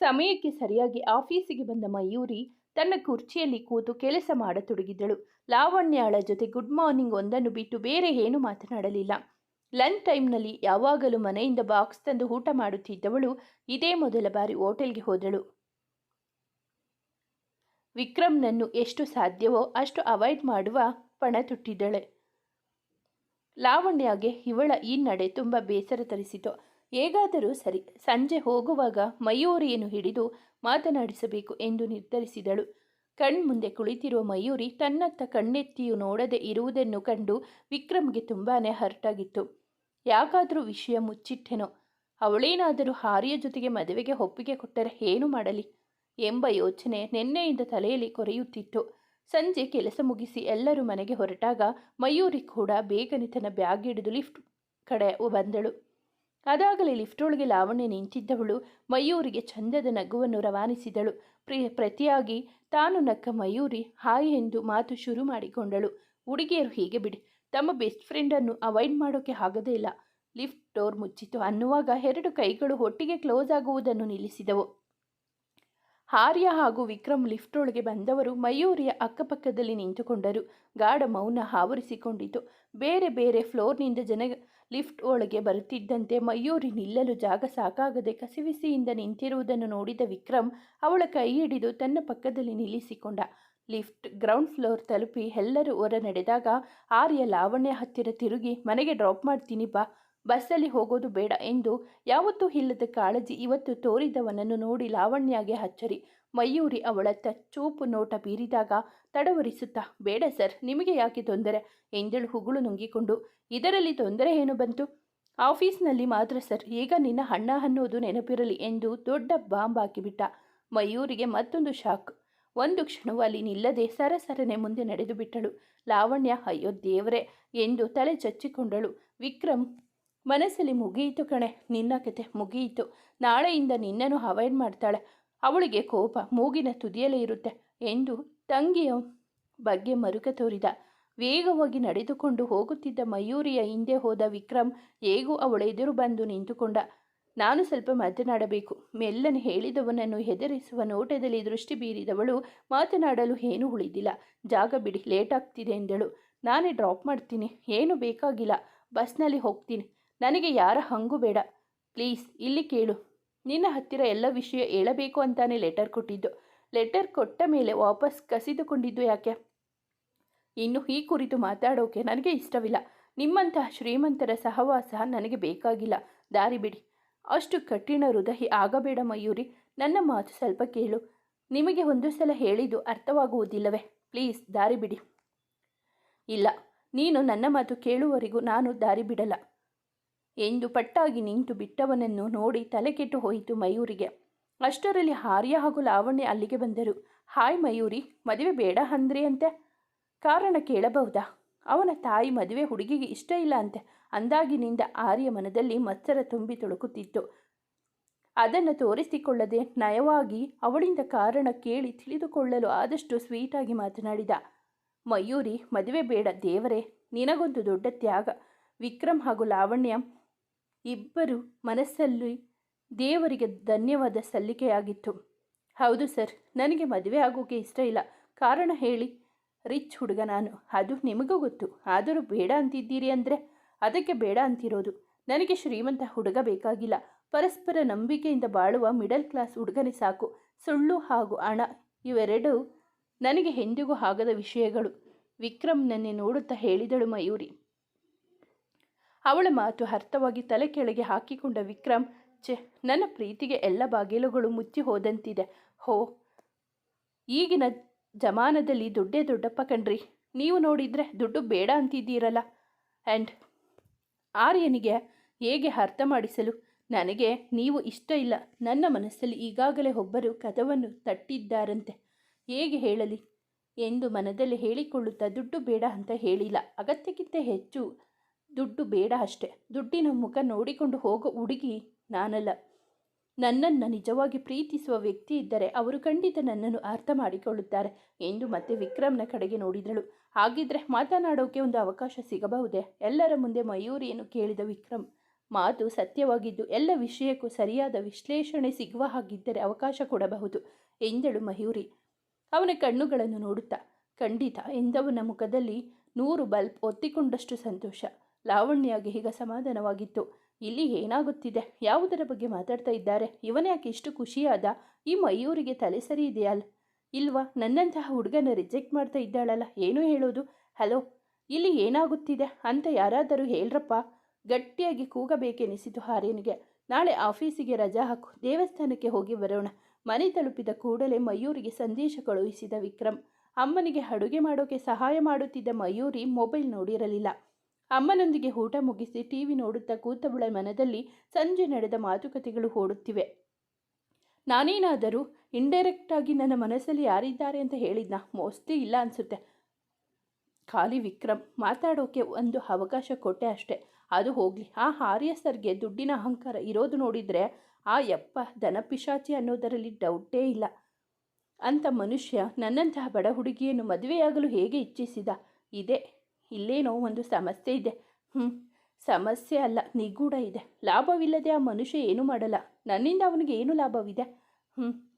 ಸಮಯಕ್ಕೆ ಸರಿಯಾಗಿ ಆಫೀಸಿಗೆ ಬಂದ ಮಯೂರಿ ತನ್ನ ಕುರ್ಚಿಯಲ್ಲಿ ಕೂತು ಕೆಲಸ ಮಾಡತೊಡಗಿದಳು. ಲಾವಣ್ಯಾಳ ಜೊತೆ ಗುಡ್ ಮಾರ್ನಿಂಗ್ ಒಂದನ್ನು ಬಿಟ್ಟು ಬೇರೆ ಏನು ಮಾತನಾಡಲಿಲ್ಲ. ಲಂಚ್ ಟೈಮ್ನಲ್ಲಿ ಯಾವಾಗಲೂ ಮನೆಯಿಂದ ಬಾಕ್ಸ್ ತಂದು ಊಟ ಮಾಡುತ್ತಿದ್ದವಳು ಇದೇ ಮೊದಲ ಬಾರಿ ಹೋಟೆಲ್ಗೆ ಹೋದಳು. ವಿಕ್ರಮ್ನನ್ನು ಎಷ್ಟು ಸಾಧ್ಯವೋ ಅಷ್ಟು ಅವಾಯ್ಡ್ ಮಾಡುವ ಪಣ ತುಟ್ಟಿದ್ದಳೆ. ಲಾವಣ್ಯಗೆ ಇವಳ ಈ ನಡೆ ತುಂಬ ಬೇಸರ ತರಿಸಿತು. ಹೇಗಾದರೂ ಸರಿ, ಸಂಜೆ ಹೋಗುವಾಗ ಮಯೂರಿಯನ್ನು ಹಿಡಿದು ಮಾತನಾಡಿಸಬೇಕು ಎಂದು ನಿರ್ಧರಿಸಿದಳು. ಕಣ್ಮುಂದೆ ಕುಳಿತಿರುವ ಮಯೂರಿ ತನ್ನತ್ತ ಕಣ್ಣೆತ್ತಿಯೂ ನೋಡದೆ ಇರುವುದನ್ನು ಕಂಡು ವಿಕ್ರಮ್ಗೆ ತುಂಬಾನೇ ಹರ್ಟಾಗಿತ್ತು. ಯಾಕಾದರೂ ವಿಷಯ ಮುಚ್ಚಿಟ್ಟೆನೋ, ಅವಳೇನಾದರೂ ಹಾರಿಯ ಜೊತೆಗೆ ಮದುವೆಗೆ ಒಪ್ಪಿಗೆ ಕೊಟ್ಟರೆ ಏನು ಮಾಡಲಿ ಎಂಬ ಯೋಚನೆ ನಿನ್ನೆಯಿಂದ ತಲೆಯಲ್ಲಿ ಕೊರೆಯುತ್ತಿತ್ತು. ಸಂಜೆ ಕೆಲಸ ಮುಗಿಸಿ ಎಲ್ಲರೂ ಮನೆಗೆ ಹೊರಟಾಗ ಮಯೂರಿ ಕೂಡ ಬೇಗನೆ ತನ್ನ ಬ್ಯಾಗ್ ಹಿಡಿದು ಲಿಫ್ಟ್ ಕಡೆ ಬಂದಳು. ಅದಾಗಲೇ ಲಿಫ್ಟ್ ಒಳಗೆ ಲಾವಣ್ಯ ನಿಂತಿದ್ದವಳು. ಮಯೂರಿಗೆ ಚಂದದ ನಗುವನ್ನು ರವಾನಿಸಿದಳು. ಪ್ರಿ, ಪ್ರತಿಯಾಗಿ ತಾನು ನಕ್ಕ ಮಯೂರಿ ಹಾಯ್ ಎಂದು ಮಾತು ಶುರು ಮಾಡಿಕೊಂಡಳು. ಹುಡುಗಿಯರು ಹೀಗೆ ಬಿಡಿ. ತಮ್ಮ ಬೆಸ್ಟ್ ಫ್ರೆಂಡನ್ನು ಅವಾಯ್ಡ್ ಮಾಡೋಕೆ ಆಗದೇ ಇಲ್ಲ. ಲಿಫ್ಟ್ ಡೋರ್ ಮುಚ್ಚಿತು ಅನ್ನುವಾಗ ಎರಡು ಕೈಗಳು ಒಟ್ಟಿಗೆ ಕ್ಲೋಸ್ ಆಗುವುದನ್ನು ನಿಲ್ಲಿಸಿದವು. ಆರ್ಯ ಹಾಗೂ ವಿಕ್ರಮ್ ಲಿಫ್ಟ್ ಒಳಗೆ ಬಂದವರು ಮಯೂರಿಯ ಅಕ್ಕಪಕ್ಕದಲ್ಲಿ ನಿಂತುಕೊಂಡರು. ಗಾಢ ಮೌನ ಆವರಿಸಿಕೊಂಡಿತು. ಬೇರೆ ಬೇರೆ ಫ್ಲೋರ್ನಿಂದ ಜನ ಲಿಫ್ಟ್ ಒಳಗೆ ಬರುತ್ತಿದ್ದಂತೆ ಮಯೂರಿ ನಿಲ್ಲಲು ಜಾಗ ಸಾಕಾಗದೆ ಕಸಿವಿಸಿಯಿಂದ ನಿಂತಿರುವುದನ್ನು ನೋಡಿದ ವಿಕ್ರಮ್ ಅವಳ ಕೈ ಹಿಡಿದು ತನ್ನ ಪಕ್ಕದಲ್ಲಿ ನಿಲ್ಲಿಸಿಕೊಂಡ. ಲಿಫ್ಟ್ ಗ್ರೌಂಡ್ ಫ್ಲೋರ್ ತಲುಪಿ ಎಲ್ಲರೂ ಹೊರ ನಡೆದಾಗ ಆರ್ಯ ಲಾವಣ್ಯ ಹತ್ತಿರ ತಿರುಗಿ, ಮನೆಗೆ ಡ್ರಾಪ್ ಮಾಡ್ತೀನಿ ಬಾ, ಬಸ್ಸಲ್ಲಿ ಹೋಗೋದು ಬೇಡ ಎಂದು ಯಾವತ್ತೂ ಇಲ್ಲದ ಕಾಳಜಿ ಇವತ್ತು ತೋರಿದವನನ್ನು ನೋಡಿ ಲಾವಣ್ಯಗೆ ಅಚ್ಚರಿ. ಮಯೂರಿ ಅವಳತ್ತ ಚೂಪು ನೋಟ ಬೀರಿದಾಗ ತಡವರಿಸುತ್ತಾ, ಬೇಡ ಸರ್, ನಿಮಗೆ ಯಾಕೆ ತೊಂದರೆ? ಎಂದಳು ಹುಗುಳು ನುಂಗಿಕೊಂಡು. ಇದರಲ್ಲಿ ತೊಂದರೆ ಏನು ಬಂತು? ಆಫೀಸ್ನಲ್ಲಿ ಮಾತ್ರ ಸರ್, ಈಗ ನಿನ್ನ ಅಣ್ಣ ಅನ್ನೋದು ನೆನಪಿರಲಿ ಎಂದು ದೊಡ್ಡ ಬಾಂಬ್ ಹಾಕಿಬಿಟ್ಟ. ಮಯೂರಿಗೆ ಮತ್ತೊಂದು ಶಾಕ್. ಒಂದು ಕ್ಷಣವೂ ಅಲ್ಲಿ ನಿಲ್ಲದೆ ಸರಸರನೆ ಮುಂದೆ ನಡೆದು ಬಿಟ್ಟಳು. ಲಾವಣ್ಯ, ಅಯ್ಯೋ ದೇವರೇ! ಎಂದು ತಲೆ ಚಚ್ಚಿಕೊಂಡಳು. ವಿಕ್ರಮ್, ಮನಸ್ಸಲ್ಲಿ ಮುಗಿಯಿತು ಕಣೆ, ನಿನ್ನ ಕತೆ ಮುಗಿಯಿತು. ನಾಳೆಯಿಂದ ನಿನ್ನನ್ನು ಅವಾಯ್ಡ್ ಮಾಡ್ತಾಳೆ. ಅವಳಿಗೆ ಕೋಪ, ಮೂಗಿನ ತುದಿಯಲ್ಲೇ ಇರುತ್ತೆ ಎಂದು ತಂಗಿಯ ಬಗ್ಗೆ ಮರುಕ ತೋರಿದ. ವೇಗವಾಗಿ ನಡೆದುಕೊಂಡು ಹೋಗುತ್ತಿದ್ದ ಮಯೂರಿಯ ಹಿಂದೆ ಹೋದ ವಿಕ್ರಮ್ ಹೇಗೂ ಅವಳೆದುರು ಬಂದು ನಿಂತುಕೊಂಡ. ನಾನು ಸ್ವಲ್ಪ ಮಾತನಾಡಬೇಕು. ಮೆಲ್ಲನೆ ಹೇಳಿದವನನ್ನು ಹೆದರಿಸುವ ನೋಟದಲ್ಲಿ ದೃಷ್ಟಿ ಬೀರಿದವಳು ಮಾತನಾಡಲು ಏನೂ ಉಳಿದಿಲ್ಲ. ಜಾಗ ಬಿಡಿ ಲೇಟ್ ಆಗ್ತಿದೆ ಎಂದಳು. ನಾನೇ ಡ್ರಾಪ್ ಮಾಡ್ತೀನಿ. ಏನು ಬೇಕಾಗಿಲ್ಲ. ಬಸ್ನಲ್ಲಿ ಹೋಗ್ತೀನಿ. ನನಗೆ ಯಾರ ಹಂಗೂ ಬೇಡ. ಪ್ಲೀಸ್, ಇಲ್ಲಿ ಕೇಳು. ನಿನ್ನ ಹತ್ತಿರ ಎಲ್ಲ ವಿಷಯ ಹೇಳಬೇಕು ಅಂತಾನೆ ಲೆಟರ್ ಕೊಟ್ಟಿದ್ದು. ಲೆಟರ್ ಕೊಟ್ಟ ಮೇಲೆ ವಾಪಸ್ ಕಸಿದುಕೊಂಡಿದ್ದು ಯಾಕೆ? ಇನ್ನು ಈ ಕುರಿತು ಮಾತಾಡೋಕೆ ನನಗೆ ಇಷ್ಟವಿಲ್ಲ. ನಿಮ್ಮಂತಹ ಶ್ರೀಮಂತರ ಸಹವಾಸ ನನಗೆ ಬೇಕಾಗಿಲ್ಲ. ದಾರಿ ಬಿಡಿ. ಅಷ್ಟು ಕಠಿಣ ಹೃದಯ ಆಗಬೇಡ ಮಯೂರಿ. ನನ್ನ ಮಾತು ಸ್ವಲ್ಪ ಕೇಳು. ನಿಮಗೆ ಒಂದು ಸಲ ಹೇಳಿದ್ದು ಅರ್ಥವಾಗುವುದಿಲ್ಲವೇ? ಪ್ಲೀಸ್, ದಾರಿ ಬಿಡಿ. ಇಲ್ಲ, ನೀನು ನನ್ನ ಮಾತು ಕೇಳುವವರೆಗೂ ನಾನು ದಾರಿ ಬಿಡಲ್ಲ. ಎಂದು ಪಟ್ಟಾಗಿ ನಿಂತು ಬಿಟ್ಟವನನ್ನು ನೋಡಿ ತಲೆ ಕೆಟ್ಟು ಹೋಯಿತು ಮಯೂರಿಗೆ. ಅಷ್ಟರಲ್ಲಿ ಹಾರ್ಯ ಹಾಗೂ ಲಾವಣ್ಯ ಅಲ್ಲಿಗೆ ಬಂದರು. ಹಾಯ್ ಮಯೂರಿ, ಮದುವೆ ಬೇಡ ಅಂದ್ರಿ ಅಂತೆ. ಕಾರಣ ಕೇಳಬಹುದಾ? ಅವನ ತಾಯಿ ಮದುವೆ ಹುಡುಗಿಗೆ ಇಷ್ಟ ಇಲ್ಲ ಅಂತೆ. ಅಂದಾಗಿನಿಂದ ಆರ್ಯ ಮನದಲ್ಲಿ ಮತ್ಸರ ತುಂಬಿ ತುಳುಕುತ್ತಿತ್ತು ಅದನ್ನು ತೋರಿಸಿಕೊಳ್ಳದೆ ನಯವಾಗಿ ಅವಳಿಂದ ಕಾರಣ ಕೇಳಿ ತಿಳಿದುಕೊಳ್ಳಲು ಆದಷ್ಟು ಸ್ವೀಟಾಗಿ ಮಾತನಾಡಿದ. ಮಯೂರಿ, ಮದುವೆ ಬೇಡ ದೇವರೇ, ನಿನಗೊಂದು ದೊಡ್ಡ ತ್ಯಾಗ. ವಿಕ್ರಮ್ ಹಾಗೂ ಲಾವಣ್ಯ ಇಬ್ಬರು ಮನಸ್ಸಲ್ಲಿ ದೇವರಿಗೆ ಧನ್ಯವಾದ ಸಲ್ಲಿಕೆಯಾಗಿತ್ತು. ಹೌದು ಸರ್, ನನಗೆ ಮದುವೆ ಆಗೋಕೆ ಇಷ್ಟ ಇಲ್ಲ. ಕಾರಣ ಹೇಳಿ. ರಿಚ್ ಹುಡುಗ ನಾನು. ಅದು ನಿಮಗೂ ಗೊತ್ತು. ಆದರೂ ಬೇಡ ಅಂತಿದ್ದೀರಿ ಅಂದರೆ? ಅದಕ್ಕೆ ಬೇಡ ಅಂತಿರೋದು. ನನಗೆ ಶ್ರೀಮಂತ ಹುಡುಗ ಬೇಕಾಗಿಲ್ಲ. ಪರಸ್ಪರ ನಂಬಿಕೆಯಿಂದ ಬಾಳುವ ಮಿಡಲ್ ಕ್ಲಾಸ್ ಹುಡುಗನೇ ಸಾಕು. ಸುಳ್ಳು ಹಾಗೂ ಹಣ ಇವೆರಡೂ ನನಗೆ ಎಂದಿಗೂ ಆಗದ ವಿಷಯಗಳು. ವಿಕ್ರಮ್ ನನ್ನೇ ನೋಡುತ್ತಾ ಹೇಳಿದಳು ಮಯೂರಿ. ಅವಳ ಮಾತು ಅರ್ಥವಾಗಿ ತಲೆ ಕೆಳಗೆ ಹಾಕಿಕೊಂಡ ವಿಕ್ರಮ್ ಛೆ, ನನ್ನ ಪ್ರೀತಿಗೆ ಎಲ್ಲ ಬಾಗಿಲುಗಳು ಮುಚ್ಚಿ ಹೋದಂತಿದೆ. ಹೋ, ಈಗಿನ ಜಮಾನದಲ್ಲಿ ದುಡ್ಡೇ ದೊಡ್ಡಪ್ಪ ಕಣ್ರಿ. ನೀವು ನೋಡಿದರೆ ದುಡ್ಡು ಬೇಡ ಅಂತಿದ್ದೀರಲ್ಲ. ಆ್ಯಂಡ್ ಆರ್ಯನಿಗೆ ಹೇಗೆ ಅರ್ಥ ಮಾಡಿಸಲು? ನನಗೆ ನೀವು ಇಷ್ಟ ಇಲ್ಲ. ನನ್ನ ಮನಸ್ಸಲ್ಲಿ ಈಗಾಗಲೇ ಒಬ್ಬರು ಕದವನ್ನು ತಟ್ಟಿದ್ದಾರಂತೆ. ಹೇಗೆ ಹೇಳಲಿ? ಎಂದು ಮನದಲ್ಲಿ ಹೇಳಿಕೊಳ್ಳುತ್ತಾ, ದುಡ್ಡು ಬೇಡ ಅಂತ ಹೇಳಿಲ್ಲ. ಅಗತ್ಯಕ್ಕಿಂತ ಹೆಚ್ಚು ದುಡ್ಡು ಬೇಡ ಅಷ್ಟೆ. ದುಡ್ಡಿನ ಮುಖ ನೋಡಿಕೊಂಡು ಹೋಗೋ ಹುಡುಗಿ. ನಾನಲ್ಲ. ನನ್ನನ್ನು ನಿಜವಾಗಿ ಪ್ರೀತಿಸುವ ವ್ಯಕ್ತಿ ಇದ್ದರೆ ಅವರು ಖಂಡಿತ ನನ್ನನ್ನು ಅರ್ಥ ಮಾಡಿಕೊಳ್ಳುತ್ತಾರೆ ಎಂದು ಮತ್ತೆ ವಿಕ್ರಮ್ನ ಕಡೆಗೆ ನೋಡಿದಳು. ಹಾಗಿದ್ರೆ ಮಾತನಾಡೋಕೆ ಒಂದು ಅವಕಾಶ ಸಿಗಬಹುದೇ? ಎಲ್ಲರ ಮುಂದೆ ಮಯೂರಿಯನ್ನು ಕೇಳಿದ ವಿಕ್ರಮ್, ಮಾತು ಸತ್ಯವಾಗಿದ್ದು ಎಲ್ಲ ವಿಷಯಕ್ಕೂ ಸರಿಯಾದ ವಿಶ್ಲೇಷಣೆ ಸಿಗುವ ಹಾಗಿದ್ದರೆ ಅವಕಾಶ ಕೊಡಬಹುದು ಎಂದಳು ಮಯೂರಿ. ಅವನ ಕಣ್ಣುಗಳನ್ನು ನೋಡುತ್ತಾ, ಖಂಡಿತ ಎಂದವನ ಮುಖದಲ್ಲಿ ನೂರು ಬಲ್ಬ್ ಒತ್ತಿಕೊಂಡಷ್ಟು ಸಂತೋಷ. ಲಾವಣ್ಯಾಗೆ ಈಗ ಸಮಾಧಾನವಾಗಿತ್ತು. ಇಲ್ಲಿ ಏನಾಗುತ್ತಿದೆ? ಯಾವುದರ ಬಗ್ಗೆ ಮಾತಾಡ್ತಾ ಇದ್ದಾರೆ? ಇವನೇ ಯಾಕೆ ಇಷ್ಟು ಖುಷಿಯಾದ? ಈ ಮಯೂರಿಗೆ ತಲೆ ಸರಿ ಇದೆಯಲ್ಲ ಇಲ್ವಾ? ನನ್ನಂತಹ ಹುಡುಗನ ರಿಜೆಕ್ಟ್ ಮಾಡ್ತಾ ಇದ್ದಾಳಲ್ಲ? ಏನು ಹೇಳೋದು? ಹಲೋ ಇಲ್ಲಿ ಏನಾಗುತ್ತಿದೆ? ಅಂತ ಯಾರಾದರೂ ಹೇಳ್ರಪ್ಪ? ಗಟ್ಟಿಯಾಗಿ ಕೂಗಬೇಕೆನಿಸಿತು ಹಾರೇನಿಗೆ ನಾಳೆ ಆಫೀಸಿಗೆ ರಜಾ ಹಾಕು. ದೇವಸ್ಥಾನಕ್ಕೆ ಹೋಗಿ ಬರೋಣ. ಮನೆ ತಲುಪಿದ ಕೂಡಲೇ ಮಯೂರಿಗೆ ಸಂದೇಶ ಕಳುಹಿಸಿದ ವಿಕ್ರಮ್. ಅಮ್ಮನಿಗೆ ಅಡುಗೆ ಮಾಡೋಕೆ ಸಹಾಯ ಮಾಡುತ್ತಿದ್ದ ಮಯೂರಿ ಮೊಬೈಲ್ ನೋಡಿರಲಿಲ್ಲ. ಅಮ್ಮನೊಂದಿಗೆ ಊಟ ಮುಗಿಸಿ ಟಿವಿ ನೋಡುತ್ತಾ ಕೂತವಳ ಮನದಲ್ಲಿ ಸಂಜೆ ನಡೆದ ಮಾತುಕತೆಗಳು ಓಡುತ್ತಿವೆ. ನಾನೇನಾದರೂ ಇಂಡೈರೆಕ್ಟ್ ಆಗಿ ನನ್ನ ಮನಸ್ಸಲ್ಲಿ ಯಾರಿದ್ದಾರೆ ಅಂತ ಹೇಳಿದ್ನ? ಮೋಸ್ಟ್ಲಿ ಇಲ್ಲ ಅನಿಸುತ್ತೆ. ಖಾಲಿ ವಿಕ್ರಮ್, ಮಾತಾಡೋಕೆ ಒಂದು ಅವಕಾಶ ಕೊಟ್ಟೆ ಅಷ್ಟೆ. ಅದು ಹೋಗಲಿ. ಆ ಆರ್ಯ ಸರ್ಗೆ ದುಡ್ಡಿನ ಅಹಂಕಾರ ಇರೋದು ನೋಡಿದರೆ ಆ ಯಪ್ಪ ದನಪಿಶಾಚಿ ಅನ್ನೋದರಲ್ಲಿ ಡೌಟೇ ಇಲ್ಲ. ಅಂತ ಮನುಷ್ಯ ನನ್ನಂತಹ ಬಡ ಹುಡುಗಿಯನ್ನು ಮದುವೆಯಾಗಲು ಹೇಗೆ ಇಚ್ಛಿಸಿದ? ಇದೆ. ಇಲ್ಲೇನೋ ಒಂದು ಸಮಸ್ಯೆ ಇದೆ. ಹ್ಞೂ ಸಮಸ್ಯೆ ಅಲ್ಲ, ನಿಗೂಢ ಇದೆ. ಲಾಭವಿಲ್ಲದೆ ಆ ಮನುಷ್ಯ ಏನೂ ಮಾಡಲ್ಲ. ನನ್ನಿಂದ ಅವನಿಗೆ ಏನು ಲಾಭವಿದೆ? ಹ್ಞೂ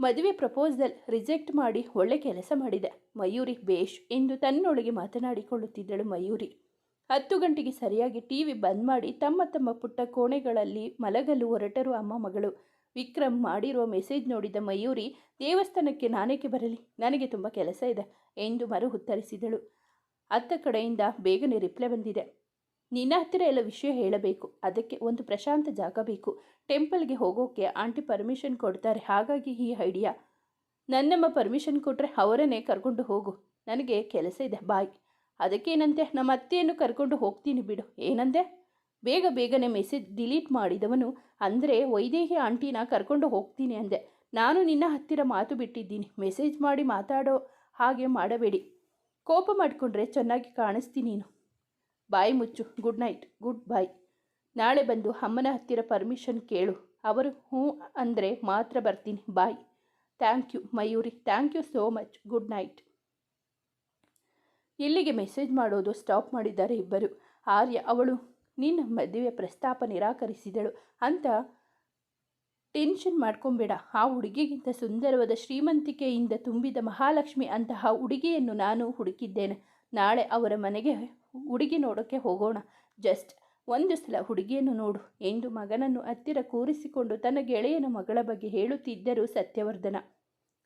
ಮದುವೆ ಪ್ರಪೋಸಲ್ ರಿಜೆಕ್ಟ್ ಮಾಡಿ ಒಳ್ಳೆ ಕೆಲಸ ಮಾಡಿದೆ. ಮಯೂರಿ ಬೇಷ್ ಎಂದು ತನ್ನೊಳಗೆ ಮಾತನಾಡಿಕೊಳ್ಳುತ್ತಿದ್ದಳು ಮಯೂರಿ. ಹತ್ತು ಗಂಟೆಗೆ ಸರಿಯಾಗಿ ಟಿ ವಿ ಬಂದ್ ಮಾಡಿ ತಮ್ಮ ತಮ್ಮ ಪುಟ್ಟ ಕೋಣೆಗಳಲ್ಲಿ ಮಲಗಲು ಹೊರಟರು ಅಮ್ಮ ಮಗಳು. ವಿಕ್ರಮ್ ಮಾಡಿರುವ ಮೆಸೇಜ್ ನೋಡಿದ ಮಯೂರಿ, ದೇವಸ್ಥಾನಕ್ಕೆ ನಾನೇಕೆ ಬರಲಿ? ನನಗೆ ತುಂಬ ಕೆಲಸ ಇದೆ ಎಂದು ಮರು ಉತ್ತರಿಸಿದಳು ಅತ್ತ ಕಡೆಯಿಂದ ಬೇಗನೆ ರಿಪ್ಲೈ ಬಂದಿದೆ. ನಿನ್ನ ಹತ್ತಿರ ಎಲ್ಲ ವಿಷಯ ಹೇಳಬೇಕು. ಅದಕ್ಕೆ ಒಂದು ಪ್ರಶಾಂತ ಜಾಗ ಬೇಕು. ಟೆಂಪಲ್ಗೆ ಹೋಗೋಕೆ ಆಂಟಿ ಪರ್ಮಿಷನ್ ಕೊಡ್ತಾರೆ. ಹಾಗಾಗಿ ಈ ಐಡಿಯಾ ನನ್ನಮ್ಮ ಪರ್ಮಿಷನ್ ಕೊಟ್ಟರೆ ಅವರನ್ನೇ ಕರ್ಕೊಂಡು ಹೋಗು. ನನಗೆ ಕೆಲಸ ಇದೆ. ಬಾಯ್. ಅದಕ್ಕೇನಂತೆ? ನಮ್ಮ ಅತ್ತೆಯನ್ನು ಕರ್ಕೊಂಡು ಹೋಗ್ತೀನಿ ಬಿಡು. ಏನಂದೆ? ಬೇಗ ಬೇಗನೆ ಮೆಸೇಜ್ ಡಿಲೀಟ್ ಮಾಡಿದವನು ಅಂದರೆ ವೈದೇಹಿ ಆಂಟಿನ ಕರ್ಕೊಂಡು ಹೋಗ್ತೀನಿ ಅಂದೆ. ನಾನು ನಿನ್ನ ಹತ್ತಿರ ಮಾತು ಬಿಟ್ಟಿದ್ದೀನಿ. ಮೆಸೇಜ್ ಮಾಡಿ ಮಾತಾಡೋ ಹಾಗೆ ಮಾಡಬೇಡಿ. ಕೋಪ ಮಾಡಿಕೊಂಡ್ರೆ ಚೆನ್ನಾಗಿ ಕಾಣಿಸ್ತೀನಿ ನೀನು. ಬಾಯಿ ಮುಚ್ಚು. Good night. ಗುಡ್ ಬಾಯ್ ನಾಳೆ ಬಂದು ಅಮ್ಮನ ಹತ್ತಿರ ಪರ್ಮಿಷನ್ ಕೇಳು. ಅವರು ಹ್ಞೂ ಅಂದರೆ ಮಾತ್ರ ಬರ್ತೀನಿ. Bye. Thank you Mayuri. Thank you so much. Good night. ಇಲ್ಲಿಗೆ ಮೆಸೇಜ್ ಮಾಡೋದು ಸ್ಟಾಪ್ ಮಾಡಿದ್ದಾರೆ ಇಬ್ಬರು. ಆರ್ಯ, ಅವಳು ನಿನ್ನ ಮದುವೆ ಪ್ರಸ್ತಾಪ ನಿರಾಕರಿಸಿದಳು ಅಂತ ಟೆನ್ಷನ್ ಮಾಡ್ಕೊಂಬೇಡ. ಆ ಹುಡುಗಿಗಿಂತ ಸುಂದರವಾದ ಶ್ರೀಮಂತಿಕೆಯಿಂದ ತುಂಬಿದ ಮಹಾಲಕ್ಷ್ಮಿ ಅಂತಹ ಹುಡುಗಿಯನ್ನು ನಾನು ಹುಡುಕಿದ್ದೇನೆ. ನಾಳೆ ಅವರ ಮನೆಗೆ ಹುಡುಗಿ ನೋಡೋಕ್ಕೆ ಹೋಗೋಣ. ಜಸ್ಟ್ ಒಂದು ಸಲ ಹುಡುಗಿಯನ್ನು ನೋಡು. ಎಂದು ಮಗನನ್ನು ಹತ್ತಿರ ಕೂರಿಸಿಕೊಂಡು ತನ್ನ ಗೆಳೆಯನ ಮಗಳ ಬಗ್ಗೆ ಹೇಳುತ್ತಿದ್ದರು ಸತ್ಯವರ್ಧನ.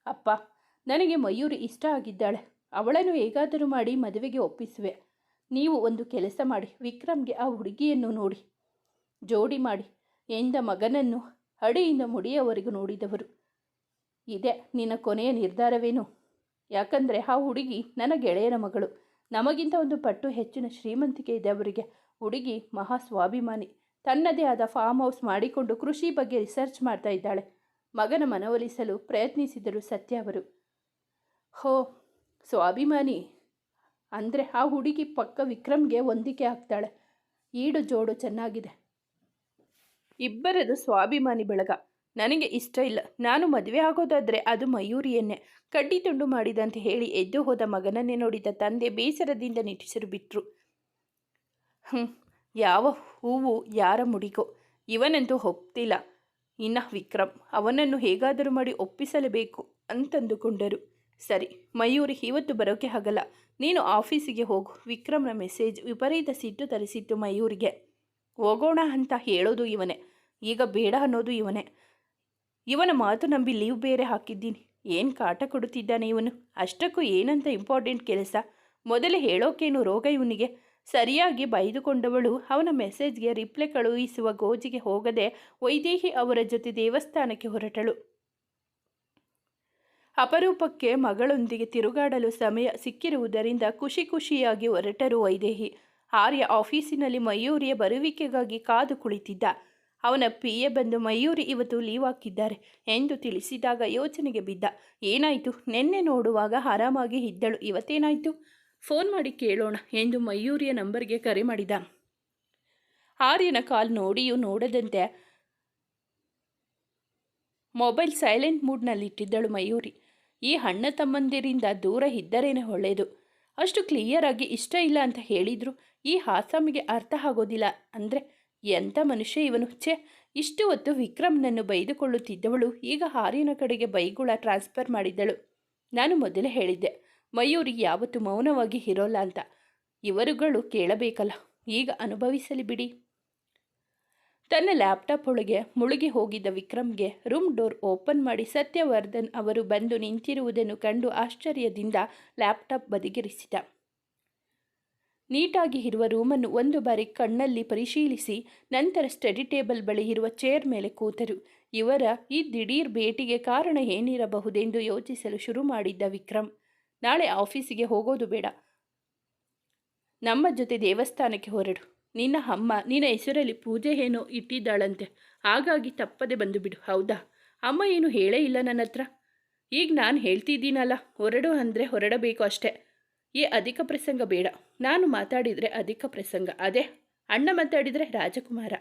ಅಪ್ಪ, ನನಗೆ ಮಯೂರಿ ಇಷ್ಟ ಆಗಿದ್ದಾಳೆ. ಅವಳನ್ನು ಹೇಗಾದರೂ ಮಾಡಿ ಮದುವೆಗೆ ಒಪ್ಪಿಸುವೆ. ನೀವು ಒಂದು ಕೆಲಸ ಮಾಡಿ. ವಿಕ್ರಮ್ಗೆ ಆ ಹುಡುಗಿಯನ್ನು ನೋಡಿ. ಜೋಡಿ ಮಾಡಿ. ಎಂದ ಮಗನನ್ನು ಅಡಿಯಿಂದ ಮುಡಿಯವರೆಗೂ ನೋಡಿದವರು. ಇದೆ, ನಿನ್ನ ಕೊನೆಯ ನಿರ್ಧಾರವೇನು? ಯಾಕಂದರೆ ಆ ಹುಡುಗಿ ನನ್ನ ಗೆಳೆಯರ ಮಗಳು. ನಮಗಿಂತ ಒಂದು ಪಟ್ಟು ಹೆಚ್ಚಿನ ಶ್ರೀಮಂತಿಕೆ ಇದೆ ಅವರಿಗೆ. ಹುಡುಗಿ ಮಹಾ ಸ್ವಾಭಿಮಾನಿ. ತನ್ನದೇ ಆದ ಫಾರ್ಮ್ ಹೌಸ್ ಮಾಡಿಕೊಂಡು ಕೃಷಿ ಬಗ್ಗೆ ರಿಸರ್ಚ್ ಮಾಡ್ತಾ ಇದ್ದಾಳೆ. ಮಗನ ಮನವೊಲಿಸಲು ಪ್ರಯತ್ನಿಸಿದರು ಸತ್ಯ ಅವರು. ಹೋ, ಸ್ವಾಭಿಮಾನಿ. ಅಂದರೆ ಆ ಹುಡುಗಿ ಪಕ್ಕ ವಿಕ್ರಮ್ಗೆ ಹೊಂದಿಕೆ ಆಗ್ತಾಳೆ. ಈಡು ಜೋಡು ಚೆನ್ನಾಗಿದೆ. ಇಬ್ಬರದು ಸ್ವಾಭಿಮಾನಿ ಬಳಗ. ನನಗೆ ಇಷ್ಟ ಇಲ್ಲ. ನಾನು ಮದುವೆ ಆಗೋದಾದರೆ ಅದು ಮಯೂರಿಯನ್ನೇ. ಕಡ್ಡಿ ತುಂಡು ಮಾಡಿದಂತೆ ಹೇಳಿ ಎದ್ದು ಹೋದ ಮಗನನ್ನೇ ನೋಡಿದ ತಂದೆ ಬೇಸರದಿಂದ ನಿಟ್ಟಿಸಿರು ಬಿಟ್ರು. ಹ್ಞೂ ಯಾವ ಹೂವು ಯಾರ ಮುಡಿಗೋ. ಇವನಂತೂ ಒಪ್ತಿಲ್ಲ. ಇನ್ನ ವಿಕ್ರಮ್, ಅವನನ್ನು ಹೇಗಾದರೂ ಮಾಡಿ ಒಪ್ಪಿಸಲೇಬೇಕು ಅಂತಂದುಕೊಂಡರು. ಸರಿ, ಮಯೂರಿ ಇವತ್ತು ಬರೋಕೆ ಆಗಲ್ಲ. ನೀನು ಆಫೀಸಿಗೆ ಹೋಗು. ವಿಕ್ರಮ್ನ ಮೆಸೇಜ್ ವಿಪರೀತ ಸಿಟ್ಟು ತರಿಸಿತ್ತು ಮಯೂರಿಗೆ. ಹೋಗೋಣ ಅಂತ ಹೇಳೋದು ಇವನೇ. ಈಗ ಬೇಡ ಅನ್ನೋದು ಇವನೇ. ಇವನ ಮಾತು ನಂಬಿ ಲೀವ್ ಬೇರೆ ಹಾಕಿದ್ದೀನಿ. ಏನು ಕಾಟ ಕೊಡುತ್ತಿದ್ದಾನೆ ಇವನು? ಅಷ್ಟಕ್ಕೂ ಏನಂತ ಇಂಪಾರ್ಟೆಂಟ್ ಕೆಲಸ? ಮೊದಲೇ ಹೇಳೋಕೇನು ರೋಗ ಇವನಿಗೆ? ಸರಿಯಾಗಿ ಬೈದುಕೊಂಡವಳು, ಅವನ ಮೆಸೇಜ್ಗೆ ರಿಪ್ಲೈ ಕಳುಹಿಸುವ ಗೋಜಿಗೆ ಹೋಗದೆ ವೈದೇಹಿ ಅವರ ಜೊತೆ ದೇವಸ್ಥಾನಕ್ಕೆ ಹೊರಟಳು. ಅಪರೂಪಕ್ಕೆ ಮಗಳೊಂದಿಗೆ ತಿರುಗಾಡಲು ಸಮಯ ಸಿಕ್ಕಿರುವುದರಿಂದ ಖುಷಿ ಖುಷಿಯಾಗಿ ಹೊರಟರು ವೈದೇಹಿ. ಆರ್ಯ ಆಫೀಸಿನಲ್ಲಿ ಮಯೂರಿಯ ಬರುವಿಕೆಗಾಗಿ ಕಾದು ಕುಳಿತಿದ್ದ. ಅವನ ಪಿಯೆ ಬಂದು ಮಯೂರಿ ಇವತ್ತು ಲೀವ್ ಹಾಕಿದ್ದಾರೆ ಎಂದು ತಿಳಿಸಿದಾಗ ಯೋಚನೆಗೆ ಬಿದ್ದ. ಏನಾಯಿತು? ನಿನ್ನೆ ನೋಡುವಾಗ ಆರಾಮಾಗಿ ಇದ್ದಳು. ಇವತ್ತೇನಾಯಿತು? ಫೋನ್ ಮಾಡಿ ಕೇಳೋಣ ಎಂದು ಮಯೂರಿಯ ನಂಬರ್ಗೆ ಕರೆ ಮಾಡಿದ. ಆರ್ಯನ ಕಾಲ್ ನೋಡಿಯೂ ನೋಡದಂತೆ ಮೊಬೈಲ್ ಸೈಲೆಂಟ್ ಮೂಡ್ನಲ್ಲಿಟ್ಟಿದ್ದಳು ಮಯೂರಿ. ಈ ಅಣ್ಣ ತಮ್ಮಂದಿರಿಂದ ದೂರ ಇದ್ದರೇನೆ ಒಳ್ಳೆಯದು ಅಷ್ಟು ಕ್ಲಿಯರ್ ಆಗಿ ಇಷ್ಟ ಇಲ್ಲ ಅಂತ ಹೇಳಿದ್ರು ಈ ಆಸಾಮಿಗೆ ಅರ್ಥ ಆಗೋದಿಲ್ಲ. ಅಂದರೆ ಎಂಥ ಮನುಷ್ಯ ಇವನು? ಛೆ, ಇಷ್ಟು ಹೊತ್ತು ವಿಕ್ರಮ್ನನ್ನು ಬೈದುಕೊಳ್ಳುತ್ತಿದ್ದವಳು ಈಗ ಹಾರಿನ ಕಡೆಗೆ ಬೈಗುಳ ಟ್ರಾನ್ಸ್ಫರ್ ಮಾಡಿದ್ದಳು. ನಾನು ಮೊದಲೇ ಹೇಳಿದ್ದೆ, ಮಯೂರಿ ಯಾವತ್ತು ಮೌನವಾಗಿ ಇರೋಲ್ಲ ಅಂತ. ಇವರುಗಳು ಕೇಳಬೇಕಲ್ಲ, ಈಗ ಅನುಭವಿಸಲಿ ಬಿಡಿ. ತನ್ನ ಲ್ಯಾಪ್ಟಾಪ್ ಒಳಗೆ ಮುಳುಗಿ ಹೋಗಿದ್ದ ವಿಕ್ರಮ್ಗೆ ರೂಮ್ ಡೋರ್ ಓಪನ್ ಮಾಡಿ ಸತ್ಯವರ್ಧನ್ ಅವರು ಬಂದು ನಿಂತಿರುವುದನ್ನು ಕಂಡು ಆಶ್ಚರ್ಯದಿಂದ ಲ್ಯಾಪ್ಟಾಪ್ ಬದಿಗಿರಿಸಿದ. ನೀಟಾಗಿ ಇರುವ ರೂಮನ್ನು ಒಂದು ಬಾರಿ ಕಣ್ಣಲ್ಲಿ ಪರಿಶೀಲಿಸಿ ನಂತರ ಸ್ಟಡಿ ಟೇಬಲ್ ಬಳಿ ಇರುವ ಚೇರ್ ಮೇಲೆ ಕೂತರು. ಇವರ ಈ ದಿಢೀರ್ ಭೇಟಿಗೆ ಕಾರಣ ಏನಿರಬಹುದೆಂದು ಯೋಚಿಸಲು ಶುರು ಮಾಡಿದ್ದ ವಿಕ್ರಮ್, ನಾಳೆ ಆಫೀಸಿಗೆ ಹೋಗೋದು ಬೇಡ. ನಮ್ಮ ಜೊತೆ ದೇವಸ್ಥಾನಕ್ಕೆ ಹೊರಡು. ನಿನ್ನ ಅಮ್ಮ ನಿನ್ನ ಹೆಸರಲ್ಲಿ ಪೂಜೆ ಏನೋ ಇಟ್ಟಿದ್ದಾಳಂತೆ. ಹಾಗಾಗಿ ತಪ್ಪದೆ ಬಂದು ಬಿಡು, ಹೌದಾ? ಅಮ್ಮ ಏನು ಹೇಳೇ ಇಲ್ಲ ನನ್ನ ಹತ್ರ ಈಗ ನಾನು ಹೇಳ್ತಿದ್ದೀನಲ್ಲ, ಹೊರಡು ಅಂದರೆ ಹೊರಡಬೇಕು ಅಷ್ಟೇ. ಈ ಅಧಿಕ ಪ್ರಸಂಗ ಬೇಡ. ನಾನು ಮಾತಾಡಿದರೆ ಅಧಿಕ ಪ್ರಸಂಗ. ಅದೇ, ಅಣ್ಣ ಮಾತಾಡಿದರೆ ರಾಜಕುಮಾರ.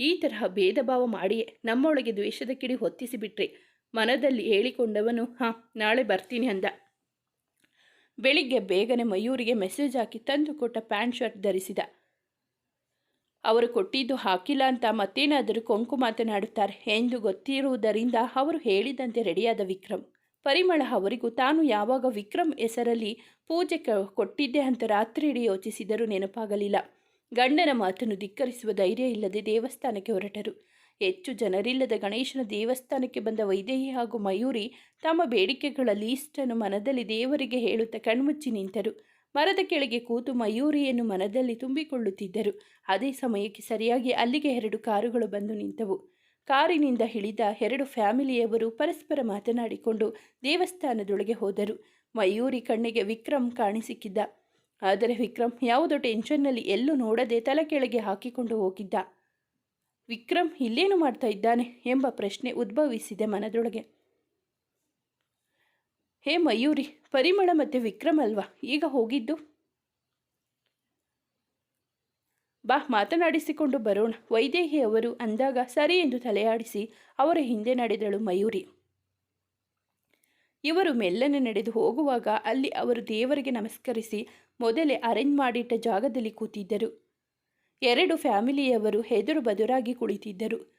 ಈ ತರಹ ಭೇದ ಭಾವ ಮಾಡಿಯೇ ನಮ್ಮೊಳಗೆ ದ್ವೇಷದ ಕಿಡಿ ಹೊತ್ತಿಸಿಬಿಟ್ರಿ ಮನದಲ್ಲಿ ಹೇಳಿಕೊಂಡವನು, ಹಾಂ, ನಾಳೆ ಬರ್ತೀನಿ ಅಂದ. ಬೆಳಿಗ್ಗೆ ಬೇಗನೆ ಮಯೂರಿಗೆ ಮೆಸೇಜ್ ಹಾಕಿ ತಂದು ಕೊಟ್ಟ ಪ್ಯಾಂಟ್ ಶರ್ಟ್ ಧರಿಸಿದ. ಅವರು ಕೊಟ್ಟಿದ್ದು ಹಾಕಿಲ್ಲ ಅಂತ ಮತ್ತೇನಾದರೂ ಕೊಂಕು ಮಾತನಾಡುತ್ತಾರೆ ಎಂದು ಗೊತ್ತಿರುವುದರಿಂದ ಅವರು ಹೇಳಿದಂತೆ ರೆಡಿಯಾದ ವಿಕ್ರಮ್. ಪರಿಮಳ ಅವರಿಗೂ ತಾನು ಯಾವಾಗ ವಿಕ್ರಮ್ ಹೆಸರಲ್ಲಿ ಪೂಜೆ ಕೊಟ್ಟಿದ್ದೆ ಅಂತ ರಾತ್ರಿಯಿಡೀ ಯೋಚಿಸಿದರೂ ನೆನಪಾಗಲಿಲ್ಲ. ಗಂಡನ ಮಾತನ್ನು ಧಿಕ್ಕರಿಸುವ ಧೈರ್ಯ ಇಲ್ಲದೆ ದೇವಸ್ಥಾನಕ್ಕೆ ಹೊರಟರು. ಹೆಚ್ಚು ಜನರಿಲ್ಲದ ಗಣೇಶನ ದೇವಸ್ಥಾನಕ್ಕೆ ಬಂದ ವೈದೇಹಿ ಹಾಗೂ ಮಯೂರಿ ತಮ್ಮ ಬೇಡಿಕೆಗಳ ಲೀಸ್ಟನ್ನು ಮನದಲ್ಲಿ ದೇವರಿಗೆ ಹೇಳುತ್ತಾ ಕಣ್ಮುಚ್ಚಿ ನಿಂತರು. ಮರದ ಕೆಳಗೆ ಕೂತು ಮಯೂರಿಯನ್ನು ಮನದಲ್ಲಿ ತುಂಬಿಕೊಳ್ಳುತ್ತಿದ್ದರು. ಅದೇ ಸಮಯಕ್ಕೆ ಸರಿಯಾಗಿ ಅಲ್ಲಿಗೆ ಎರಡು ಕಾರುಗಳು ಬಂದು ನಿಂತವು. ಕಾರಿನಿಂದ ಇಳಿದ ಎರಡು ಫ್ಯಾಮಿಲಿಯವರು ಪರಸ್ಪರ ಮಾತನಾಡಿಕೊಂಡು ದೇವಸ್ಥಾನದೊಳಗೆ ಹೋದರು. ಮಯೂರಿ ಕಣ್ಣಿಗೆ ವಿಕ್ರಮ್ ಕಾಣಿಸಿಕ್ಕಿದ್ದ ಆದರೆ ವಿಕ್ರಮ್ ಯಾವುದೋ ಟೆನ್ಷನ್ನಲ್ಲಿ ಎಲ್ಲೂ ನೋಡದೆ ತಲೆ ಕೆಳಗೆ ಹಾಕಿಕೊಂಡು ಹೋಗಿದ್ದ. ವಿಕ್ರಮ್ ಇಲ್ಲೇನು ಮಾಡ್ತಾ ಇದ್ದಾನೆ ಎಂಬ ಪ್ರಶ್ನೆ ಉದ್ಭವಿಸಿದೆ ಮನದೊಳಗೆ. ಹೇ ಮಯೂರಿ, ಪರಿಮಳ ಮತ್ತು ವಿಕ್ರಮ್ ಅಲ್ವಾ? ಈಗ ಹೋಗಿದ್ದು? ಬಾ, ಮಾತನಾಡಿಸಿಕೊಂಡು ಬರೋಣ. ವೈದೇಹಿ ಅವರು ಅಂದಾಗ ಸರಿ ಎಂದು ತಲೆಯಾಡಿಸಿ ಅವರ ಹಿಂದೆ ನಡೆದಳು ಮಯೂರಿ. ಇವರು ಮೆಲ್ಲನೆ ನಡೆದು ಹೋಗುವಾಗ ಅಲ್ಲಿ ಅವರು ದೇವರಿಗೆ ನಮಸ್ಕರಿಸಿ ಮೊದಲೇ ಅರೇಂಜ್ ಮಾಡಿಟ್ಟ ಜಾಗದಲ್ಲಿ ಕೂತಿದ್ದರು. ಎರಡು ಫ್ಯಾಮಿಲಿಯವರು ಹೆದರು ಬದುರಾಗಿ ಕುಳಿತಿದ್ದರು.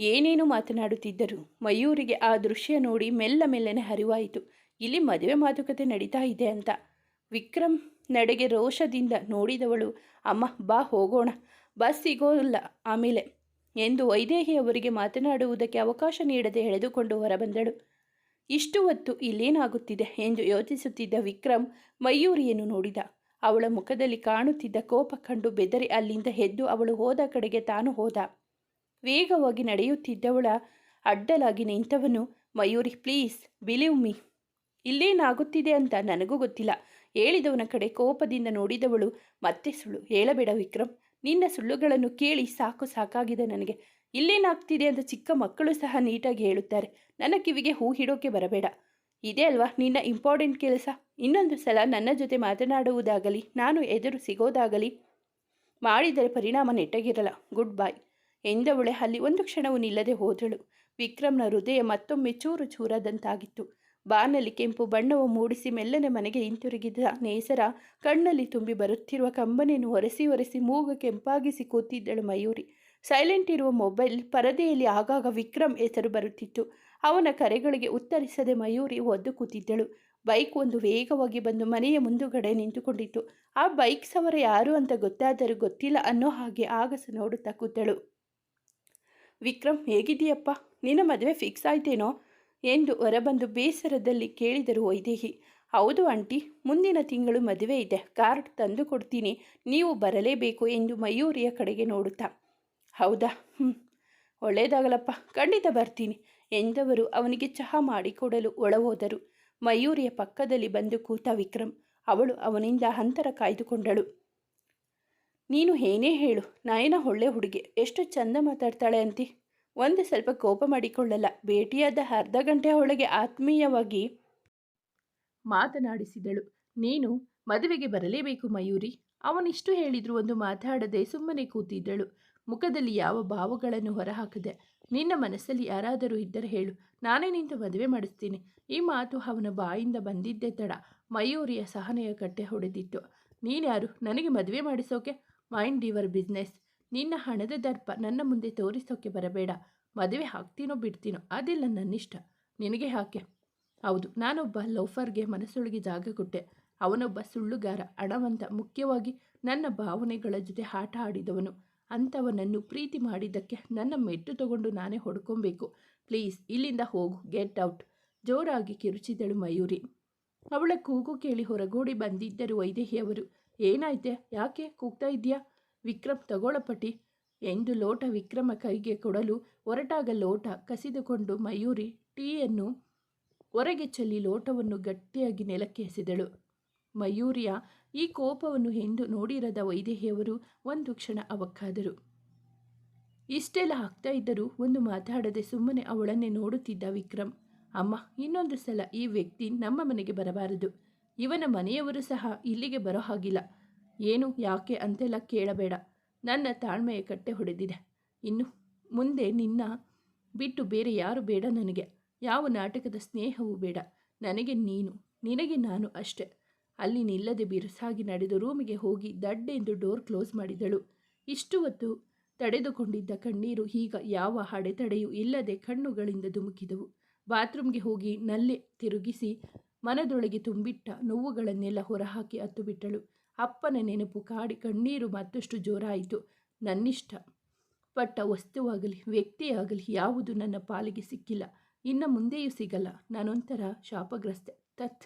ಏನೇನು ಮಾತನಾಡುತ್ತಿದ್ದರು? ಮಯೂರಿಗೆ ಆ ದೃಶ್ಯ ನೋಡಿ ಮೆಲ್ಲ ಮೆಲ್ಲನೆ ಹರಿವಾಯಿತು. ಇಲ್ಲಿ ಮದುವೆ ಮಾತುಕತೆ ನಡೀತಾ ಇದೆ ಅಂತ. ವಿಕ್ರಮ್ ನಡೆಗೆ ರೋಷದಿಂದ ನೋಡಿದವಳು, ಅಮ್ಮ, ಬಾ, ಹೋಗೋಣ. ಬಸ್ ಸಿಗೋಲ್ಲ ಆಮೇಲೆ. ಎಂದು ವೈದೇಹಿ ಅವರಿಗೆ ಮಾತನಾಡುವುದಕ್ಕೆ ಅವಕಾಶ ನೀಡದೆ ಎಳೆದುಕೊಂಡು ಹೊರಬಂದಳು. ಇಷ್ಟು ಹೊತ್ತು ಇಲ್ಲೇನಾಗುತ್ತಿದೆ ಎಂದು ಯೋಚಿಸುತ್ತಿದ್ದ ವಿಕ್ರಮ್ ಮಯೂರಿಯನ್ನು ನೋಡಿದ. ಅವಳ ಮುಖದಲ್ಲಿ ಕಾಣುತ್ತಿದ್ದ ಕೋಪ ಕಂಡು ಬೆದರಿ ಅಲ್ಲಿಂದ ಎದ್ದು ಅವಳು ಹೋದ ಕಡೆಗೆ ತಾನು ಹೋದ. ವೇಗವಾಗಿ ನಡೆಯುತ್ತಿದ್ದವಳ ಅಡ್ಡಲಾಗಿ ನಿಂತವನು, ಮಯೂರಿ, ಪ್ಲೀಸ್, ಬಿಲೀವ್ ಮೀ. ಇಲ್ಲೇನಾಗುತ್ತಿದೆ ಅಂತ ನನಗೂ ಗೊತ್ತಿಲ್ಲ. ಹೇಳಿದವನ ಕಡೆ ಕೋಪದಿಂದ ನೋಡಿದವಳು, ಮತ್ತೆ ಸುಳ್ಳು, ಹೇಳಬೇಡ ವಿಕ್ರಮ್. ನಿನ್ನ ಸುಳ್ಳುಗಳನ್ನು ಕೇಳಿ ಸಾಕು, ಸಾಕಾಗಿದೆ ನನಗೆ. ಇಲ್ಲೇನಾಗ್ತಿದೆ ಅಂತ ಚಿಕ್ಕ ಮಕ್ಕಳು ಸಹ ನೀಟಾಗಿ ಹೇಳುತ್ತಾರೆ. ನನ್ನ ಕಿವಿಗೆ ಹೂ ಹಿಡೋಕೆ ಬರಬೇಡ. ಇದೇ ಅಲ್ವಾ ನಿನ್ನ ಇಂಪಾರ್ಟೆಂಟ್ ಕೆಲಸ? ಇನ್ನೊಂದು ಸಲ ನನ್ನ ಜೊತೆ ಮಾತನಾಡುವುದಾಗಲಿ, ನಾನು ಎದುರು ಸಿಗೋದಾಗಲಿ ಮಾಡಿದರೆ ಪರಿಣಾಮ ನೆಟ್ಟಗಿರಲ್ಲ. ಗುಡ್ ಬಾಯ್ ಎಂದವಳೆ ಅಲ್ಲಿ ಒಂದು ಕ್ಷಣವೂ ನಿಲ್ಲದೆ ಹೋದಳು. ವಿಕ್ರಮ್ನ ಹೃದಯ ಮತ್ತೊಮ್ಮೆ ಚೂರು ಚೂರಾದಂತಾಗಿತ್ತು. ಬಾನಲ್ಲಿ ಕೆಂಪು ಬಣ್ಣವು ಮೂಡಿಸಿ ಮೆಲ್ಲನೆ ಮನೆಗೆ ಹಿಂತಿರುಗಿದ ನೇಸರ ಕಣ್ಣಲ್ಲಿ ತುಂಬಿ ಬರುತ್ತಿರುವ ಕಂಬನಿಯನ್ನು ಒರೆಸಿ ಒರೆಸಿ ಮೂಗು ಕೆಂಪಾಗಿಸಿ ಕೂತಿದ್ದಳು ಮಯೂರಿ. ಸೈಲೆಂಟ್ ಇರುವ ಮೊಬೈಲ್ ಪರದೆಯಲ್ಲಿ ಆಗಾಗ ವಿಕ್ರಮ್ ಹೆಸರು ಬರುತ್ತಿತ್ತು. ಅವನ ಕರೆಗಳಿಗೆ ಉತ್ತರಿಸದೆ ಮಯೂರಿ ಒದ್ದು ಕೂತಿದ್ದಳು. ಬೈಕ್ ಒಂದು ವೇಗವಾಗಿ ಬಂದು ಮನೆಯ ಮುಂದುಗಡೆ ನಿಂತುಕೊಂಡಿತ್ತು. ಆ ಬೈಕ್ ಸವರ ಯಾರು ಅಂತ ಗೊತ್ತಾದರೂ ಗೊತ್ತಿಲ್ಲ ಅನ್ನೋ ಹಾಗೆ ಆಗಸ ನೋಡುತ್ತಾ ಕೂತಳು. ವಿಕ್ರಮ್ ಹೇಗಿದೆಯಪ್ಪ ನಿನ್ನ ಮದುವೆ ಫಿಕ್ಸ್ ಆಯ್ತೇನೋ? ಎಂದು ಹೊರಬಂದು ಬೇಸರದಲ್ಲಿ ಕೇಳಿದರು ವೈದೇಹಿ. ಹೌದು ಆಂಟಿ, ಮುಂದಿನ ತಿಂಗಳು ಮದುವೆ ಇದೆ. ಕಾರ್ಡ್ ತಂದು ಕೊಡ್ತೀನಿ. ನೀವು ಬರಲೇಬೇಕು ಎಂದು ಮಯೂರಿಯ ಕಡೆಗೆ ನೋಡುತ್ತಾ. ಹೌದಾ? ಹ್ಞೂ ಒಳ್ಳೆಯದಾಗಲಪ್ಪ ಖಂಡಿತ ಬರ್ತೀನಿ ಎಂದವರು ಅವನಿಗೆ ಚಹಾ ಮಾಡಿಕೊಡಲು ಒಳಹೋದರು. ಮಯೂರಿಯ ಪಕ್ಕದಲ್ಲಿ ಬಂದು ಕೂತ ವಿಕ್ರಮ್. ಅವಳು ಅವನಿಂದ ಅಂತರ ಕಾಯ್ದುಕೊಂಡಳು. ನೀನು ಏನೇ ಹೇಳು, ನಯನ ಒಳ್ಳೆ ಹುಡುಗಿ. ಎಷ್ಟು ಚಂದ ಮಾತಾಡ್ತಾಳೆ ಅಂತಿ ಒಂದು ಸ್ವಲ್ಪ ಕೋಪ ಮಾಡಿಕೊಳ್ಳಲ್ಲ. ಭೇಟಿಯಾದ ಅರ್ಧ ಗಂಟೆಯ ಒಳಗೆ ಆತ್ಮೀಯವಾಗಿ ಮಾತನಾಡಿಸಿದಳು. ನೀನು ಮದುವೆಗೆ ಬರಲೇಬೇಕು ಮಯೂರಿ. ಅವನಿಷ್ಟು ಹೇಳಿದ್ರು ಒಂದು ಮಾತಾಡದೆ ಸುಮ್ಮನೆ ಕೂತಿದ್ದಳು. ಮುಖದಲ್ಲಿ ಯಾವ ಭಾವಗಳನ್ನು ಹೊರಹಾಕದೆ. ನಿನ್ನ ಮನಸ್ಸಲ್ಲಿ ಯಾರಾದರೂ ಇದ್ದರೆ ಹೇಳು. ನಾನೇ ನಿಂತು ಮದುವೆ ಮಾಡಿಸ್ತೀನಿ. ಈ ಮಾತು ಅವನ ಬಾಯಿಂದ ಬಂದಿದ್ದೇ ತಡ. ಮಯೂರಿಯ ಸಹನೆಯ ಕಟ್ಟೆ ಹೊಡೆದಿತ್ತು. ನೀನ್ಯಾರು? ನನಗೆ ಮದುವೆ ಮಾಡಿಸೋಕೆ? Mind your business. ನಿನ್ನ ಹಣದ ದರ್ಪ ನನ್ನ ಮುಂದೆ ತೋರಿಸೋಕೆ ಬರಬೇಡ. ಮದುವೆ ಹಾಕ್ತೀನೋ ಬಿಡ್ತೀನೋ ಅದೆಲ್ಲ ನನ್ನಿಷ್ಟ. ನಿನಗೆ ಹಾಕೆ ಹೌದು, ನಾನೊಬ್ಬ ಲೋಫರ್ಗೆ ಮನಸ್ಸೊಳಗೆ ಜಾಗ ಕೊಟ್ಟೆ. ಅವನೊಬ್ಬ ಸುಳ್ಳುಗಾರ ಹಣವಂತ ಮುಖ್ಯವಾಗಿ ನನ್ನ ಭಾವನೆಗಳ ಜೊತೆ ಆಟ ಆಡಿದವನು. ಅಂಥವನನ್ನು ಪ್ರೀತಿ ಮಾಡಿದ್ದಕ್ಕೆ ನನ್ನ ಮೆಟ್ಟು ತಗೊಂಡು ನಾನೇ ಹೊಡ್ಕೊಬೇಕು. ಪ್ಲೀಸ್, ಇಲ್ಲಿಂದ ಹೋಗು, ಗೆಟ್ ಔಟ್. ಜೋರಾಗಿ ಕಿರುಚಿದಳು ಮಯೂರಿ. ಅವಳ ಕೂಗು ಕೇಳಿ ಹೊರಗೋಡಿ ಬಂದಿದ್ದರು ವೈದೇಹಿಯವರು. ಏನಾಯ್ತೆ? ಯಾಕೆ ಕೂಗ್ತಾ ಇದೆಯಾ ವಿಕ್ರಮ್ ತಗೊಳಪಟಿ ಎಂದು ಲೋಟ ವಿಕ್ರಮ ಕೈಗೆ ಕೊಡಲು ಹೊರಟಾಗ ಲೋಟ ಕಸಿದುಕೊಂಡು ಮಯೂರಿ ಟೀಯನ್ನು ಹೊರಗೆ ಚೆಲ್ಲಿ ಲೋಟವನ್ನು ಗಟ್ಟಿಯಾಗಿ ನೆಲಕ್ಕೆ ಎಸೆದಳು. ಮಯೂರಿಯ ಈ ಕೋಪವನ್ನು ಎಂದು ನೋಡಿರದ ವೈದೇಹಿಯವರು ಒಂದು ಕ್ಷಣ ಅವಕ್ಕಾದರು. ಇಷ್ಟೆಲ್ಲ ಆಗ್ತಾ ಇದ್ದರೂ ಒಂದು ಮಾತಾಡದೆ ಸುಮ್ಮನೆ ಅವಳನ್ನೇ ನೋಡುತ್ತಿದ್ದ ವಿಕ್ರಮ್ ಅಮ್ಮ, ಇನ್ನೊಂದು ಸಲ ಈ ವ್ಯಕ್ತಿ ನಮ್ಮ ಮನೆಗೆ ಬರಬಾರದು. ಇವನ ಮನೆಯವರು ಸಹ ಇಲ್ಲಿಗೆ ಬರೋ ಹಾಗಿಲ್ಲ. ಏನು, ಯಾಕೆ ಅಂತೆಲ್ಲ ಕೇಳಬೇಡ. ನನ್ನ ತಾಳ್ಮೆಯ ಕಟ್ಟೆ ಹೊಡೆದಿದೆ. ಇನ್ನು ಮುಂದೆ ನಿನ್ನ ಬಿಟ್ಟು ಬೇರೆ ಯಾರು ಬೇಡ ನನಗೆ. ಯಾವ ನಾಟಕದ ಸ್ನೇಹವೂ ಬೇಡ. ನನಗೆ ನೀನು, ನಿನಗೆ ನಾನು ಅಷ್ಟೆ. ಅಲ್ಲಿ ನಿಲ್ಲದೆ ಬಿರುಸಾಗಿ ನಡೆದು ರೂಮಿಗೆ ಹೋಗಿ ದಡ್ಡೆಂದು ಡೋರ್ ಕ್ಲೋಸ್ ಮಾಡಿದಳು. ಇಷ್ಟು ಹೊತ್ತು ತಡೆದುಕೊಂಡಿದ್ದ ಕಣ್ಣೀರು ಈಗ ಯಾವ ಅಡೆತಡೆಯೂ ಇಲ್ಲದೆ ಕಣ್ಣುಗಳಿಂದ ಧುಮುಕಿದವು. ಬಾತ್ರೂಮ್ಗೆ ಹೋಗಿ ನಲ್ಲೆ ತಿರುಗಿಸಿ ಮನದೊಳಗೆ ತುಂಬಿಟ್ಟ ನೋವುಗಳನ್ನೆಲ್ಲ ಹೊರಹಾಕಿ ಹತ್ತು ಬಿಟ್ಟಳು ಅಪ್ಪನ ನೆನಪು, ಕಾಡಿ, ಕಣ್ಣೀರು ಮತ್ತಷ್ಟು ಜೋರಾಯಿತು. ನನ್ನಿಷ್ಟ ಪಟ್ಟ ವಸ್ತುವಾಗಲಿ, ವ್ಯಕ್ತಿಯಾಗಲಿ ಯಾವುದು ನನ್ನ ಪಾಲಿಗೆ ಸಿಕ್ಕಿಲ್ಲ. ಇನ್ನು ಮುಂದೆಯೂ ಸಿಗಲ್ಲ. ನಾನೊಂಥರ ಶಾಪಗ್ರಸ್ತೆ. ತತ್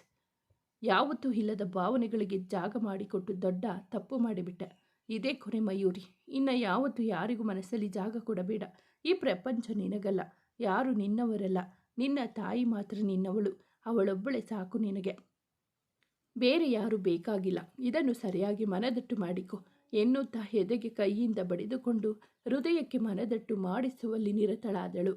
ಯಾವತ್ತೂ ಇಲ್ಲದ ಭಾವನೆಗಳಿಗೆ ಜಾಗ ಮಾಡಿಕೊಟ್ಟು ದೊಡ್ಡ ತಪ್ಪು ಮಾಡಿಬಿಟ್ಟೆ. ಇದೇ ಕೊನೆ ಮಯೂರಿ. ಇನ್ನು ಯಾವತ್ತೂ ಯಾರಿಗೂ ಮನಸ್ಸಲ್ಲಿ ಜಾಗ ಕೊಡಬೇಡ. ಈ ಪ್ರಪಂಚ ನಿನಗಲ್ಲ. ಯಾರು ನಿನ್ನವರಲ್ಲ. ನಿನ್ನ ತಾಯಿ ಮಾತ್ರ ನಿನ್ನವಳು. ಅವಳೊಬ್ಬಳೆ ಸಾಕು ನಿನಗೆ. ಬೇರೆ ಯಾರು ಬೇಕಾಗಿಲ್ಲ. ಇದನ್ನು ಸರಿಯಾಗಿ ಮನದಟ್ಟು ಮಾಡಿಕೊ. ಎನ್ನುತ್ತಾ ಎದೆಗೆ ಕೈಯಿಂದ ಬಡಿದುಕೊಂಡು ಹೃದಯಕ್ಕೆ ಮನದಟ್ಟು ಮಾಡಿಸುವಲ್ಲಿ ನಿರತಳಾದಳು.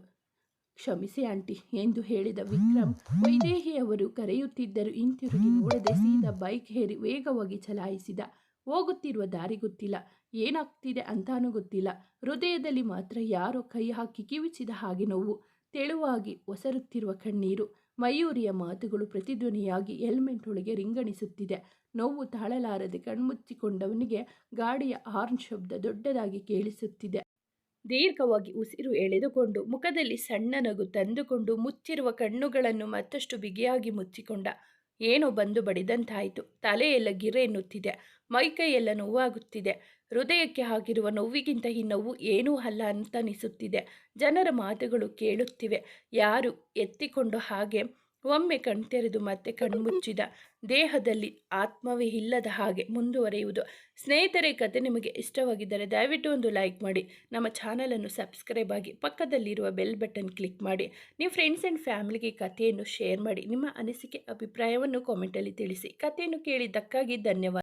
ಕ್ಷಮಿಸಿ ಆಂಟಿ ಎಂದು ಹೇಳಿದ ವಿಕ್ರಮ್ ವೈದೇಹಿಯವರು ಕರೆಯುತ್ತಿದ್ದರು ಹಿಂತಿರುಗಿ ನೋಡದೆ ಸೀದಾ ಬೈಕ್ ಹೇರಿ ವೇಗವಾಗಿ ಚಲಾಯಿಸಿದ. ಹೋಗುತ್ತಿರುವ ದಾರಿ ಗೊತ್ತಿಲ್ಲ. ಏನಾಗ್ತಿದೆ ಅಂತಾನೂ ಗೊತ್ತಿಲ್ಲ. ಹೃದಯದಲ್ಲಿ ಮಾತ್ರ ಯಾರೋ ಕೈ ಹಾಕಿ ಕಿವಿಚಿದ ಹಾಗೆ ನೋವು, ತೆಳುವಾಗಿ ಒಸರುತ್ತಿರುವ ಕಣ್ಣೀರು. ಮಯೂರಿಯ ಮಾತುಗಳು ಪ್ರತಿಧ್ವನಿಯಾಗಿ ಹೆಲ್ಮೆಟ್ ಒಳಗೆ ರಿಂಗಣಿಸುತ್ತಿದೆ. ನೋವು ತಾಳಲಾರದೆ ಕಣ್ಮುಚ್ಚಿಕೊಂಡವನಿಗೆ ಗಾಡಿಯ ಹಾರ್ನ್ ಶಬ್ದ ದೊಡ್ಡದಾಗಿ ಕೇಳಿಸುತ್ತಿದೆ. ದೀರ್ಘವಾಗಿ ಉಸಿರು ಎಳೆದುಕೊಂಡು ಮುಖದಲ್ಲಿ ಸಣ್ಣ ನಗು ತಂದುಕೊಂಡು ಮುಚ್ಚಿರುವ ಕಣ್ಣುಗಳನ್ನು ಮತ್ತಷ್ಟು ಬಿಗಿಯಾಗಿ ಮುಚ್ಚಿಕೊಂಡ. ಏನೋ ಬಂದು ಬಡಿದಂತಾಯಿತು. ತಲೆಯೆಲ್ಲ ಗಿರೆ ಎನ್ನುತ್ತಿದೆ. ಮೈಕೈಯೆಲ್ಲ ನೋವಾಗುತ್ತಿದೆ. ಹೃದಯಕ್ಕೆ ಆಗಿರುವ ನೋವಿಗಿಂತ ಈ ನೋವು ಏನೂ ಅಲ್ಲ ಅಂತನಿಸುತ್ತಿದೆ ಜನರ ಮಾತುಗಳು ಕೇಳುತ್ತಿವೆ. ಯಾರು ಎತ್ತಿಕೊಂಡು ಹಾಗೆ ಒಮ್ಮೆ ಕಣ್ತೆರೆದು ಮತ್ತೆ ಕಣ್ಮುಚ್ಚಿದ ದೇಹದಲ್ಲಿ ಆತ್ಮವೇ ಇಲ್ಲದ ಹಾಗೆ ಮುಂದುವರೆಯುವುದು. ಸ್ನೇಹಿತರೆ ಕತೆ ನಿಮಗೆ ಇಷ್ಟವಾಗಿದ್ದರೆ ದಯವಿಟ್ಟು ಒಂದು ಲೈಕ್ ಮಾಡಿ. ನಮ್ಮ ಚಾನಲನ್ನು ಸಬ್ಸ್ಕ್ರೈಬ್ ಆಗಿ ಪಕ್ಕದಲ್ಲಿರುವ ಬೆಲ್ ಬಟನ್ ಕ್ಲಿಕ್ ಮಾಡಿ. ನಿಮ್ಮ ಫ್ರೆಂಡ್ಸ್ ಆ್ಯಂಡ್ ಫ್ಯಾಮಿಲಿಗೆ ಕಥೆಯನ್ನು ಶೇರ್ ಮಾಡಿ. ನಿಮ್ಮ ಅನಿಸಿಕೆ, ಅಭಿಪ್ರಾಯವನ್ನು ಕಾಮೆಂಟಲ್ಲಿ ತಿಳಿಸಿ. ಕಥೆಯನ್ನು ಕೇಳಿದ್ದಕ್ಕಾಗಿ ಧನ್ಯವಾದ.